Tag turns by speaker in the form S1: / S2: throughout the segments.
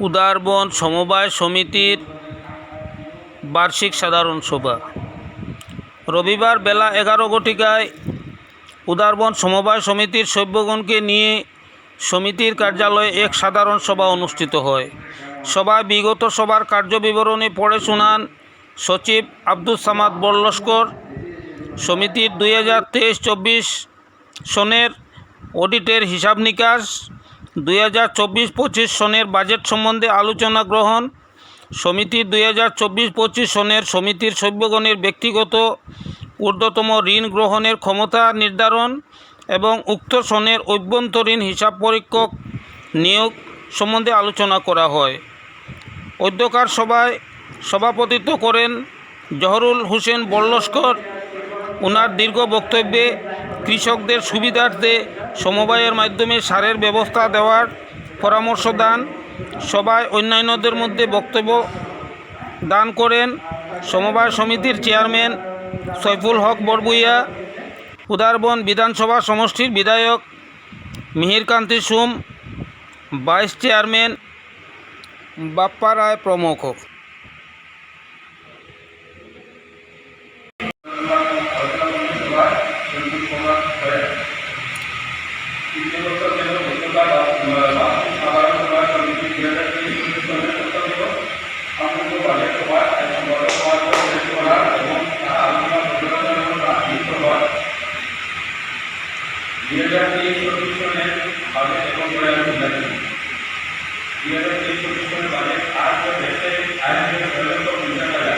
S1: উদারবন সমবায় সমিতির বার্ষিক সাধারণ সভা। রবিবার বেলা এগারো ঘটিকায় উদারবন সমবায় সমিতির সভ্যগণকে নিয়ে সমিতির কার্যালয়ে এক সাধারণ সভা অনুষ্ঠিত হয়। সভায় বিগত সভার কার্যবিবরণী পড়ে শোনান সচিব আব্দুল সামাদ বল্লস্কর। সমিতির দুই হাজার তেইশ চব্বিশ সনের অডিটের হিসাব নিকাশ দুই হাজার চব্বিশ পঁচিশ সনের বাজেট সম্বন্ধে আলোচনা গ্রহণ, সমিতির দুই হাজার চব্বিশ পঁচিশ সনের সমিতির সভ্যগণের ব্যক্তিগত ঊর্ধ্বতম ঋণ গ্রহণের ক্ষমতা নির্ধারণ এবং উক্ত সনের অভ্যন্তরীণ হিসাব পরীক্ষক নিয়োগ সম্বন্ধে আলোচনা করা হয়। অধ্যকার সভায় সভাপতিত্ব করেন জহরুল হোসেন বল্লস্কর। ওনার দীর্ঘ বক্তব্যে কৃষকদের সুবিধার্থে সমবায়ের মাধ্যমে সারের ব্যবস্থা দেওয়ার পরামর্শ দান। সবাই অন্যান্যদের মধ্যে বক্তব্য দান করেন সমবায় সমিতির চেয়ারম্যান সৈফুল হক বরবুইয়া, উদারবন বিধানসভা সমষ্টির বিধায়ক মিহিরকান্তি সুম, ভাইস চেয়ারম্যান বাপ্পা রায় প্রমুখ।
S2: बिल्कुल होना है इसके मतलब क्या है बच्चों का राष्ट्रीय साधारण सभा समिति किया जाए कि इसमें समय
S3: सबका देखो हम लोग बजट सभा ऐसा बजट सभा का बजट सभा एवं यहाँ आलोचना प्रकरण का नाम राष्ट्रीय सभा ये हज़ार तेईस प्रतिशत है आगे एवं प्रयास लक्ष्य ये हज़ार तेईस प्रतिशत बजट आज जब ऐसे आज के प्रकरण को मिलने का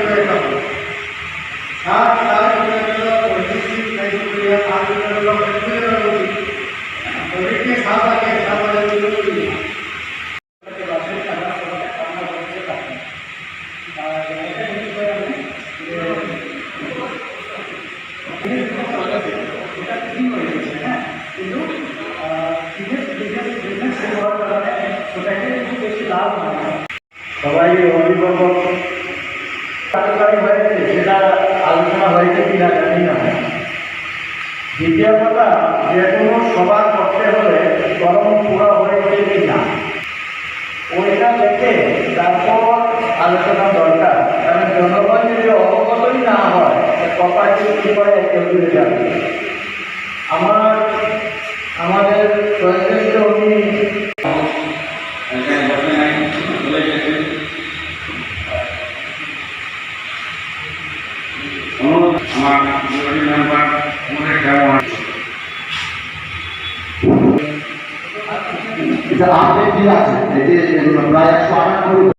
S3: नहीं हो रही है ना तो बिज़नेस बिज़नेस बिज़नेस से बहुत बड़ा है सोसाइटी को कैसे लाभ होना है हमारी होली पर बहुत सरकारी है जिला আমাদের
S2: অনুরোধ আমার মেম্বার আমাদের কেমন
S4: এটা আপডেট আছে যে প্রায় একশো আটানব্বই